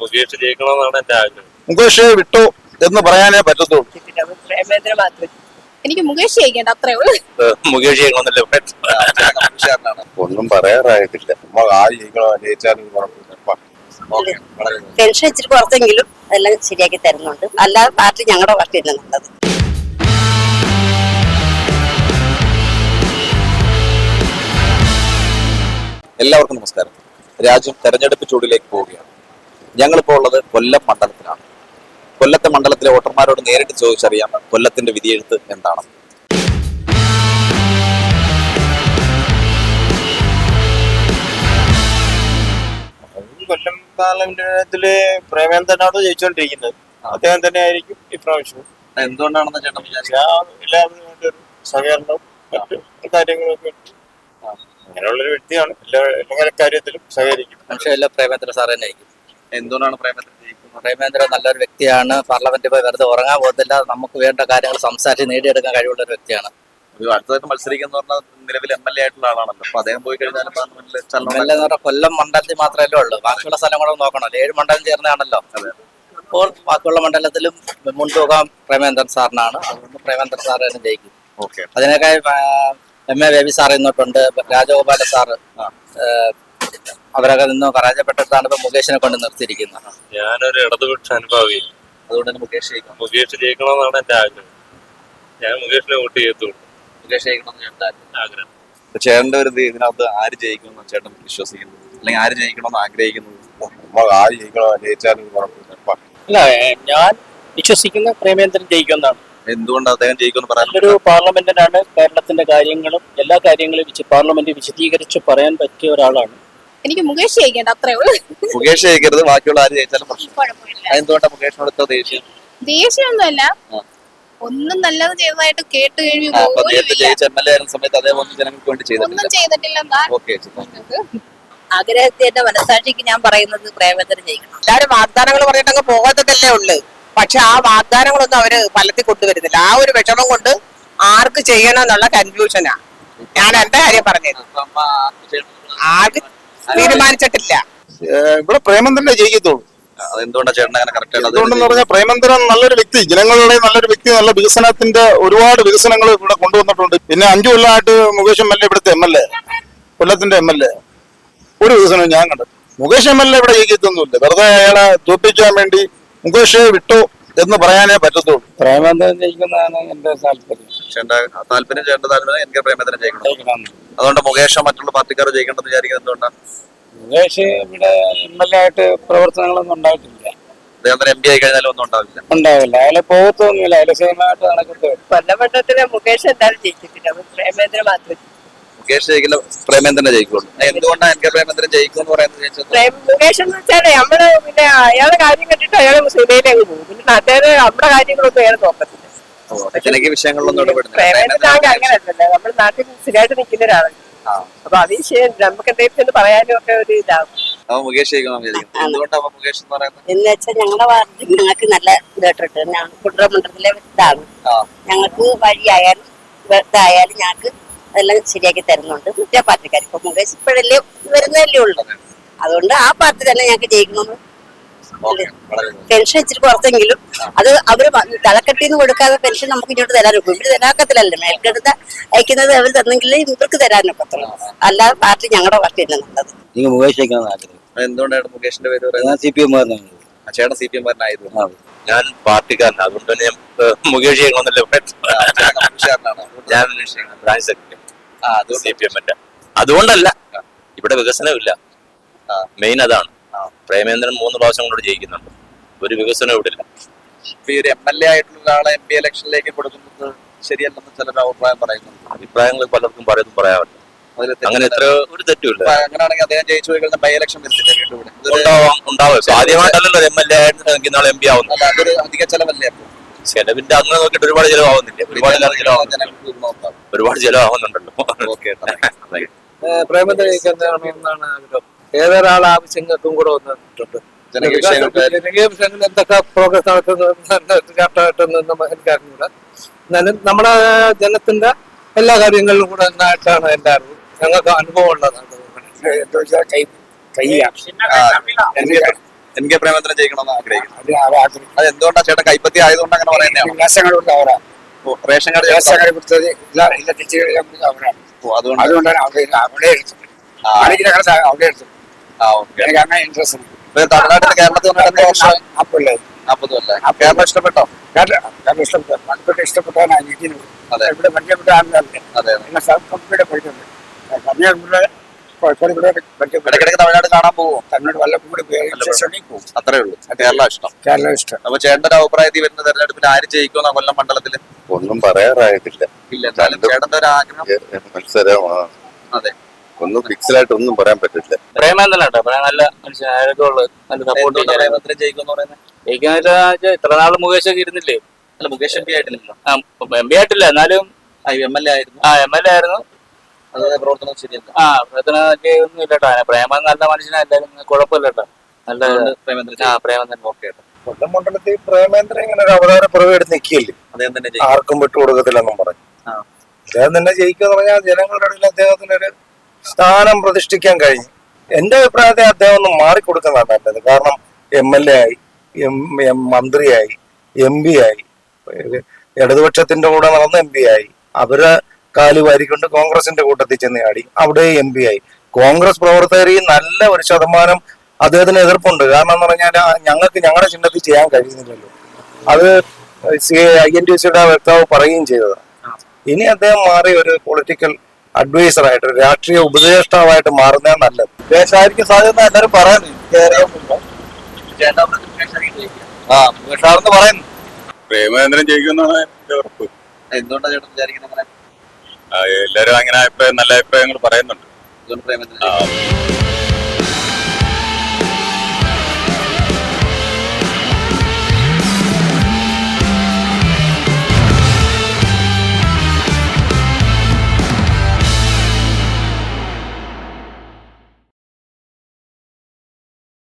മുകേഷ് ജയിക്കണമെന്നാണ് എന്റെ ആഗ്രഹം. മുകേഷ് വിട്ടു എന്ന് പറയാനേ പറ്റത്തുള്ളൂ. എനിക്ക് മുകേഷ് ജയിക്കേണ്ട അത്രേ ഉള്ളൂ. മുകേഷ് ജയിക്കണമെന്നല്ലേ ഒന്നും പറയാറായിട്ടില്ല. ടെൻഷൻ ഇച്ചിരി കുറച്ചെങ്കിലും അതെല്ലാം ശരിയാക്കി തരുന്നുണ്ട്. അല്ലാതെ പാർട്ടി ഞങ്ങളുടെ പാർട്ടി തന്നെ നല്ലത്. എല്ലാവർക്കും നമസ്കാരം. രാജ്യം തെരഞ്ഞെടുപ്പ് ചൂടിലേക്ക് പോവുകയാണ്. ഞങ്ങളിപ്പോൾ ഉള്ളത് കൊല്ലം മണ്ഡലത്തിലാണ്. കൊല്ലത്തെ മണ്ഡലത്തിലെ വോട്ടർമാരോട് നേരിട്ട് ചോദിച്ചറിയാം കൊല്ലത്തിന്റെ വിധിയെഴുത്ത് എന്താണ്. കൊല്ലം പാർലമെന്റിൽ പ്രേമേന്ദ്രനാണ് ജയിച്ചുകൊണ്ടിരിക്കുന്നത് അദ്ദേഹം തന്നെ ആയിരിക്കും ഇപ്രാവശ്യം. എന്തുകൊണ്ടാണെന്ന് ചേട്ടൻ എല്ലാവരും സഹകരണവും മറ്റു കാര്യങ്ങളൊക്കെ അങ്ങനെയുള്ളൊരു വ്യക്തിയാണ്. എല്ലാ എല്ലാ കാര്യത്തിലും സഹകരിക്കും. പക്ഷേ എല്ലാ പ്രേമേന്ദ്ര സാർ തന്നെ ആയിരിക്കും എന്തുകൊണ്ടാണ് പ്രേമേന്ദ്രൻ ജയിക്കുന്നത്? പ്രേമേന്ദ്ര നല്ലൊരു വ്യക്തിയാണ്. പാർലമെന്റിൽ പോയി വെറുതെ ഉറങ്ങാൻ പോകത്തില്ല. നമുക്ക് വേണ്ട കാര്യങ്ങൾ സംസാരിച്ച് നേടിയെടുക്കാൻ കഴിവുള്ള ഒരു വ്യക്തിയാണ്. അടുത്തതായിട്ട് മത്സരിക്കുന്ന പറഞ്ഞാൽ നിലവിൽ എം എൽ എ ആയിട്ടുള്ള ആളാണല്ലോ. അപ്പൊ അദ്ദേഹം പോയി കഴിഞ്ഞാൽ പാർലമെന്റിൽ കൊല്ലം മണ്ഡലത്തിൽ മാത്രമല്ലേ ഉള്ളൂ. ബാക്കിയുള്ള സ്ഥലങ്ങളും നോക്കണമല്ലോ ഏഴ് മണ്ഡലം ചേർന്നതാണല്ലോ. അപ്പോൾ ബാക്കിയുള്ള മണ്ഡലത്തിലും മുൻതൂക്കം പ്രേമേന്ദ്രൻ സാറിനാണ്. അതുകൊണ്ട് പ്രേമേന്ദ്രൻ സാർ തന്നെ ജയിക്കും. അതിനേക്കാൾ എം എ ബേബി സാർ എന്നിട്ടുണ്ട് രാജഗോപാല സാറ് അവരൊക്കെ നിന്ന് പരാജയപ്പെട്ടിട്ടാണ് ഇപ്പൊ മുകേഷിനെ കൊണ്ട് നിർത്തിയിരിക്കുന്നത്. ഞാനൊരു ഇടതുപക്ഷ അനുഭാവി. അതുകൊണ്ട് തന്നെ മുകേഷ് ജയിക്കണം. മുകേഷ് ജയിക്കണമെന്നാണ് എന്റെ ആഗ്രഹം. ഞാൻ മുകേഷിനെ വോട്ട് ചെയ്യത്തുള്ളൂ. മുകേഷ് ജയിക്കണം ചേട്ടൻ ആഗ്രഹം. ചേട്ടന്റെ ഒരു ഇതിനകത്ത് ആര് ജയിക്കുമെന്ന് ചേട്ടൻ വിശ്വസിക്കുന്നു അല്ലെങ്കിൽ ആര് ജയിക്കണമെന്ന് ആഗ്രഹിക്കുന്നത്? നമ്മൾ ആര് ജയിക്കണോ ജയിച്ചാലും കുഴപ്പമില്ല ഞാൻ വിശ്വസിക്കുന്ന പ്രേമേന്ദ്രൻ ജയിക്കുമെന്നാണ്. എന്തുകൊണ്ട് അദ്ദേഹം ജയിക്കുമെന്ന് പറയാൻ ഒരു പാർലമെന്റിനാണ് കേരളത്തിന്റെ കാര്യങ്ങളും എല്ലാ കാര്യങ്ങളും വിശ- പാർലമെന്റ് വിശദീകരിച്ച് പറയാൻ പറ്റിയ ഒരാളാണ്. എനിക്ക് മുകേഷ് ജയിക്കേണ്ട അത്രേ ഉള്ളൂ. മുകേഷ് ജയിക്കരുത് ബാക്കിയുള്ള ആര് ജയിച്ചാലും പ്രശ്നം. അതെന്തുകൊണ്ടാണ് മുകേഷിനോട് ഇത്ര ദേഷ്യം? ദേഷ്യമൊന്നുമല്ല. ഒന്നും നല്ലത് ചെയ്തതായിട്ട് കേട്ട് കഴിഞ്ഞു ആ, അപ്പൊ നേരത്തെ ജയിച്ച എം എൽ എ ആയിരുന്ന സമയത്ത് അതേപോലെ ജനങ്ങൾക്ക് വേണ്ടി ഒന്നും ചെയ്തിട്ടില്ലെന്നാ ആഗ്രഹത്തിന്റെ മനസാക്ഷിക്ക് ഞാൻ പറയുന്നത് പ്രേമേന്ദ്രൻ ജയിക്കണം. എല്ലാവരും വാഗ്ദാനങ്ങൾ പറഞ്ഞിട്ടങ്ങ് പോകത്തതല്ലേ ഉള്ളു. പക്ഷെ ആ വാഗ്ദാനങ്ങളൊന്നും അവർ ഫലത്തിൽ കൊണ്ടുവരുന്നില്ല. ആ ഒരു വിഷമം കൊണ്ട് ആർക്ക് ചെയ്യണം എന്നുള്ള കൺഫ്യൂഷനാ ഞാൻ എന്റെ കാര്യം പറഞ്ഞത് ആർക്ക് തീരുമാനിച്ചിട്ടില്ല. ഇവിടെ ജയിക്കത്തുള്ളൂ. ചേട്ടൻ അങ്ങനെ കറക്റ്റ് എന്തുകൊണ്ടെന്ന് പറഞ്ഞാൽ പ്രേമേന്ദ്രൻ നല്ലൊരു വ്യക്തി ജനങ്ങളുടെ നല്ലൊരു വ്യക്തി നല്ല വികസനത്തിന്റെ ഒരുപാട് വികസനങ്ങൾ ഇവിടെ കൊണ്ടുവന്നിട്ടുണ്ട്. പിന്നെ അഞ്ചു കൊല്ലമായിട്ട് മുകേഷ് എം എൽ എ ഇവിടുത്തെ എം എൽ എ കൊല്ലത്തിന്റെ എം എൽ എ. ഒരു വികസനവും ഞാൻ കണ്ടു. മുകേഷ് എം എൽ എ ഇവിടെ ജയിക്കത്തൊന്നുമില്ല. വെറുതെ അയാളെ തോൽപ്പിക്കാൻ വേണ്ടി മുകേഷ് വിട്ടു എന്ന് പറയാനേ പറ്റത്തുള്ളൂ. പ്രേമേന്ദ്രൻ ജയിക്കുന്നതാണ് എന്റെ താല്പര്യം. താല്പര്യം ചേട്ടന്റെ താല്പര്യം എനിക്ക് പ്രേമേന്ദ്രൻ ജയിക്കണം. അതുകൊണ്ട് മുകേഷോ മറ്റുള്ള പാർട്ടിക്കാരോ ജയിക്കേണ്ടത് വിചാരിക്കുന്നത് എന്തുകൊണ്ടാണ് മുകേഷ് ഇവിടെ എം എൽ എ ആയിട്ട് പ്രവർത്തനങ്ങളൊന്നും ഉണ്ടായിട്ടില്ല. അദ്ദേഹം എം പി ആയി കഴിഞ്ഞാലും ഒന്നും ഉണ്ടാവില്ല. ഉണ്ടാവില്ല. അയാളെ പോകത്തൊന്നുമില്ല. അയാളെ സെയിമായിട്ട് നടക്കത്തേ കൊല്ലമണ്ഡലത്തിലെ മുകേഷ് എന്തായാലും ജയിക്കത്തില്ല. പ്രേമേന്ദ്രൻ മാത്രം മുകേഷ് ജയിക്കില്ല പ്രേമേന്ദ്രനെ ജയിക്കുള്ളൂ. എന്തുകൊണ്ടാണ് പ്രേമേന്ദ്രൻ ജയിക്കും എന്ന് പറയുന്നത് ചോദിച്ചത് മുകേഷ് എന്ന് വെച്ചാലേ നമ്മൾ പിന്നെ അയാളെ കാര്യം കണ്ടിട്ട് അയാളെ സുഖയിലേക്ക് പോകും. പിന്നെ അദ്ദേഹം നമ്മുടെ കാര്യങ്ങളൊന്നും അയാൾ നോക്കത്തില്ല. ജനകീയ വിഷയങ്ങളിലൊന്നും ഇടപെടുന്നില്ല. നമ്മൾ നാട്ടിൽ സ്ഥിരമായിട്ട് നിൽക്കുന്ന ഒരാളാണ്. അപ്പൊ അത് നമുക്ക് എന്തെങ്കിലും പറയാനും ഒക്കെ ഒരു ഇതാവും. മുകേഷ് മുകേഷ് എന്ന് വെച്ചാൽ ഞങ്ങളുടെ പാർട്ടി ഞങ്ങൾക്ക് നല്ല ഇതായിട്ടുണ്ട്. ഞാൻ കുട്ടമണ്ഡലത്തിലെ ഇതാണ്. ഞങ്ങൾക്ക് വഴിയായാലും ഇതായാലും ഞങ്ങൾക്ക് അതെല്ലാം ശരിയാക്കി തരുന്നുണ്ട്. മറ്റേ പാർട്ടിക്കാർ ഇപ്പൊ മുകേഷ് ഇപ്പോഴല്ലേ വരുന്നതല്ലേ ഉള്ളൂ. അതുകൊണ്ട് ആ പാർട്ടി തന്നെ ഞങ്ങൾക്ക് ജയിക്കണമെന്ന്. പെൻഷൻ ഇച്ചിരി കുറച്ചെങ്കിലും അത് അവർ തലക്കെട്ടിന്ന് കൊടുക്കാതെ പെൻഷൻ നമുക്ക് ഇങ്ങോട്ട് തരാനൊക്കും ഇവർ തരാക്കത്തില്ലല്ലോ മേൽക്കെടുത്ത അയക്കുന്നത് അവർ തന്നെങ്കിൽ ഇവർക്ക് തരാനൊക്കത്തുള്ളൂ അല്ലാതെ പാർട്ടി ഞങ്ങളുടെ പാർട്ടി തന്നെ നല്ലത്? നിങ്ങൾ മുകേഷ് എന്തുകൊണ്ടാണ് മുകേഷിന്റെ പേര് പറയുന്നത്? ഞാൻ സി പി എം ചേട്ടൻ സി പി എം കാരനായതുകൊണ്ട് ഞാൻ പാർട്ടിക്കാരനാണ് അതുകൊണ്ട് തന്നെ മുകേഷ്. ഞാൻ ബ്രാഞ്ച് സെക്രട്ടറി. ആ, അതുകൊണ്ട് സി പി എമ്മിന്റെ. അതുകൊണ്ടല്ല ഇവിടെ വികസനമില്ല. മെയിൻ അതാണ്. പ്രേമേന്ദ്രൻ മൂന്ന് പ്രാവശ്യം കൊണ്ട് ജയിക്കുന്നുണ്ട്. ഒരു വികസനം ഇവിടെ ഇല്ല. ഇപ്പൊ ഈ ഒരു എം എൽ എ ആയിട്ടുള്ള ഒരാളെ എം പി ഇലക്ഷനിലേക്ക് കൊടുക്കുന്നത് ശരിയല്ലെന്ന് ചിലർ അഭിപ്രായം പറയുന്നുണ്ട്. അഭിപ്രായങ്ങൾ പലർക്കും പറയുന്നു പറയാമല്ലോ അങ്ങനെ എത്ര ഒരു തെറ്റുമില്ല അങ്ങനെയാണെങ്കിൽ അദ്ദേഹം ജയിച്ചു പോയി കഴിഞ്ഞാൽ ബൈ ഇലക്ഷൻ വരുത്തില്ല വീണ്ടും ഉണ്ടാവാം ഉണ്ടാവും. ആദ്യമായിട്ടല്ലല്ലോ എം എൽ എ ആയിട്ട് നാളെ എം പി ആവുന്നത്. അതൊരു അധിക ചെലവല്ലേ? ചെലവിന്റെ അങ്ങനെ നോക്കിയിട്ട് ഒരുപാട് ചെലവാകുന്നില്ല. ഒരുപാട് ചെലവാകുന്നുണ്ട്. ഒരുപാട് ചെലവാകുന്നുണ്ടല്ലോ. ഓക്കേ, പ്രേമേന്ദ്രൻ ജയിക്കുന്നതാണ് ആഗ്രഹം? ഏതൊരാൾ ആവശ്യങ്ങൾക്കും കൂടെ വന്നിട്ടുണ്ട് ജനകീയ വിഷയങ്ങളിൽ എന്തൊക്കെ പ്രോഗ്രസ് നടത്തുന്നു എനിക്ക് അറിഞ്ഞൂടെ എന്നാലും നമ്മുടെ ജനത്തിന്റെ എല്ലാ കാര്യങ്ങളിലും കൂടെ നന്നായിട്ടാണ് എന്റെ അറിവ്. ഞങ്ങൾക്ക് അനുഭവം ഉള്ളതാണ് എൻ കെ പ്രേമേന്ദ്രൻ ജയിക്കണമെന്ന് ആഗ്രഹിക്കുന്നു. അത് എന്തുകൊണ്ടാണ് ചേട്ടൻ കൈപ്പത്തി ആയതുകൊണ്ട് അങ്ങനെ പറയുന്നത് കൊണ്ട് അവരാ. റേഷൻ കാർഡ് കൊടുത്തത് ഇല്ല ഇല്ല തിരിച്ചു അവരാണ് അതുകൊണ്ട് അതുകൊണ്ടാണ് അവിടെ അവിടെ എടുത്തത് അവിടെ ഓക്കെ എനിക്ക് അങ്ങനെ ഇൻട്രസ്റ്റ് തമിഴ്നാട്ടിൽ കേരളത്തിൽ വന്നിട്ട് എത്ര വർഷമായി? അപ്പല്ലേ നാൽപ്പത് കൊല്ലം കേരളം ഇഷ്ടപ്പെട്ടോ? അതെ. ഇവിടെ പരിചയപ്പെട്ട ആളുകളല്ലേ അതെ പിന്നെ സൗത്ത് കമ്പനിയുടെ പോയിട്ടുണ്ട് കന്യാകുമാരിയുടെ കോഴിക്കോട് ഇവിടെ പരിചയപ്പെട്ട. ഇടയ്ക്കിടയ്ക്ക് തമിഴ്നാട് കാണാൻ പോകുമോ തമിഴ്നാട് വല്ലപ്പോഴും കൂടി പോയതിനു പോകും അത്രേ ഉള്ളൂ. കേരള ഇഷ്ടം. കേരള ഇഷ്ടം. അപ്പൊ ചേട്ടന്റെ ഒരു അഭിപ്രായത്തിൽ വരുന്ന തെരഞ്ഞെടുപ്പിൽ ആര് ജയിക്കുമെന്ന കൊല്ലം മണ്ഡലത്തിൽ? ഒന്നും പറയാറായിട്ടില്ല. ഇല്ല ചേട്ടന്റെ ഒരു ആഗ്രഹം. മത്സരമാണ്. അതെ. ഒന്നും ഫിക്സഡായിട്ട് ഒന്നും പറയാൻ പറ്റില്ല കേട്ടോ പ്രേമ നല്ല സപ്പോർട്ട് ജയിക്കാന്ന് ഇത്ര നാൾ മുകേഷ് ഒക്കെ ഇരുന്നില്ലേ? അല്ല മുകേഷ് എം പി ആയിട്ടില്ലല്ലോ. എം പി ആയിട്ടില്ല. എന്നാലും എം എൽ എ ആയിരുന്നു. ആ എം എൽ എ ആയിരുന്നു. അതായത് പ്രവർത്തനം ശരിയല്ല. ആ പ്രവർത്തന ഒന്നും ഇല്ല കേട്ടോ. പ്രേമ നല്ല മനുഷ്യനാ എന്തായാലും കുഴപ്പമില്ല കേട്ടോ. നല്ല പ്രേമേന്ദ്രൻ ആ പ്രേമേന്ദ്രൻ ഓക്കെ കേട്ടോ. കൊല്ലം മണ്ഡലത്തിൽ പ്രേമേന്ദ്രൻ ഇങ്ങനെ ഒരു അവതാര പിറവെടുത്ത് നിൽക്കില്ലേ അദ്ദേഹം തന്നെ ജയിക്കും. ആർക്കും വിട്ടുകൊടുക്കത്തില്ലെന്നും പറഞ്ഞു. ആ. അദ്ദേഹം തന്നെ ജയിക്കുക പറഞ്ഞാൽ ജനങ്ങളുടെ ഇടയിൽ അദ്ദേഹത്തിന്റെ ഒരു സ്ഥാനം പ്രതിഷ്ഠിക്കാൻ കഴിഞ്ഞു. എന്റെ അഭിപ്രായത്തിൽ അദ്ദേഹം ഒന്ന് മാറിക്കൊടുക്കുന്നതാണ് നല്ലത്. കാരണം എം എൽ എ ആയി എം മന്ത്രിയായി എം പി ആയി ഇടതുപക്ഷത്തിന്റെ കൂടെ നടന്ന എം പി ആയി അവരെ കാൽ വാരിക്കൊണ്ട് കോൺഗ്രസിന്റെ കൂട്ടത്തിൽ ചെന്ന് ആടി അവിടെ എം പി ആയി. കോൺഗ്രസ് പ്രവർത്തകരിൽ നല്ല ഒരു ശതമാനം അദ്ദേഹത്തിന് എതിർപ്പുണ്ട്. കാരണം എന്ന് പറഞ്ഞാൽ ഞങ്ങൾക്ക് ഞങ്ങളുടെ ചിഹ്നത്തിൽ ചെയ്യാൻ കഴിയുന്നില്ലല്ലോ. അത് ഐ എൻ ടി സിയുടെ വക്താവ് പറയുകയും ചെയ്തതാണ്. ഇനി അദ്ദേഹം മാറി ഒരു പൊളിറ്റിക്കൽ അഡ്വൈസർ ആയിട്ട് ഒരു രാഷ്ട്രീയ ഉപദേഷ്ടാവായിട്ട് മാറുന്നതാണ് നല്ലത്. ദേശായിരിക്കും സാധ്യത എല്ലാവരും പറയുന്നു. ആ പറയുന്നു. പ്രേമചന്ദ്രൻ ജയിക്കുമെന്നാണ് എന്റെ ഉറപ്പ്. എന്തുകൊണ്ടാണ് ചേട്ടൻ വിചാരിക്കുന്നത് അങ്ങനെ? എല്ലാരും അങ്ങനെ അഭിപ്രായം നല്ല അഭിപ്രായങ്ങൾ പറയുന്നുണ്ട്. പ്രേമചന്ദ്രൻ.